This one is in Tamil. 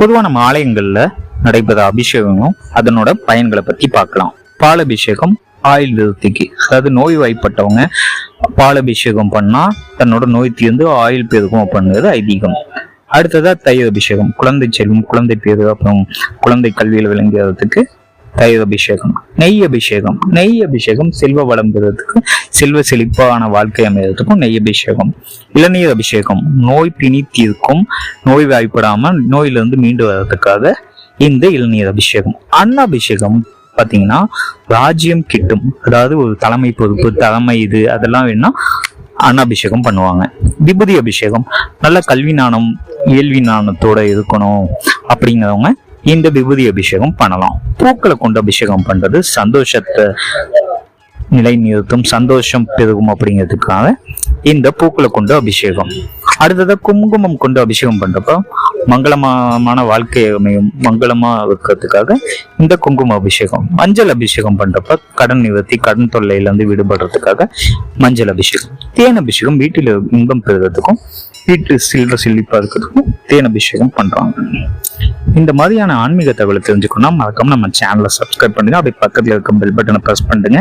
பொதுவா நம்ம ஆலயங்கள்ல நடைபெற அபிஷேகங்களும் அதனோட பயன்களை பத்தி பார்க்கலாம். பால் அபிஷேகம் ஆயுள் விருத்திக்கு. அதாவது நோய் வாய்ப்பட்டவங்க பால் அபிஷேகம் பண்ணா தன்னோட நோய் தீர்ந்து ஆயுள் பெருகும் அப்படிங்கிறது ஐதீகம். அடுத்ததா தயிர் அபிஷேகம் குழந்தை செல்வம் குழந்தை பேரு அப்புறம் குழந்தை கல்வியில் விளங்குறதுக்கு தயிர் அபிஷேகம் நெய் அபிஷேகம் நெய் அபிஷேகம் செல்வ வளம் பெறுறதுக்கு செல்வ செழிப்பான வாழ்க்கை அமைகிறதுக்கும் நெய் அபிஷேகம் இளநீர் அபிஷேகம் நோய் பிணி தீர்க்கும் நோய் வாய்ப்படாமல் நோயிலிருந்து மீண்டு வர்றதுக்காக இந்த இளநீர் அபிஷேகம். அன்ன அபிஷேகம் பார்த்தீங்கன்னா ராஜ்யம் கிட்டும் அதாவது ஒரு தலைமை பொறுப்பு தலைமை இது அதெல்லாம் வேணா அன்னாபிஷேகம் பண்ணுவாங்க. விபூதி அபிஷேகம் நல்ல கல்வி நாணம் இயல்வி நாணத்தோட இருக்கணும் அப்படிங்கிறவங்க இந்த விபூதி அபிஷேகம் பண்ணலாம். பூக்களை கொண்டு அபிஷேகம் பண்றது சந்தோஷத்தை நிலைநிறுத்தும் சந்தோஷம் பெருகும் அப்படிங்கிறதுக்காக இந்த பூக்களை கொண்டு அபிஷேகம். அடுத்ததாக குங்குமம் கொண்டு அபிஷேகம் பண்றப்போ மங்களமான வாழ்க்கை அமையும். மங்களமா இருக்கிறதுக்காக இந்த குங்கும அபிஷேகம் மஞ்சள் அபிஷேகம் பண்றப்ப கடன் நிவர்த்தி கடன் தொல்லையில இருந்து விடுபடுறதுக்காக மஞ்சள் அபிஷேகம் தேன் அபிஷேகம் வீட்டில் இன்பம் பெறுறதுக்கும் வீட்டு சில்லற செழிப்பா இருக்கிறதுக்கும் தேன் அபிஷேகம் பண்றாங்க. இந்த மாதிரியான ஆன்மீக தகவலை தெரிஞ்சுக்கணும்னா மறக்காம நம்ம சேனலை சப்ஸ்கிரைப் பண்ணுங்க அப்படியே பக்கத்துல இருக்க பெல் பட்டனை ப்ரெஸ் பண்ணுங்க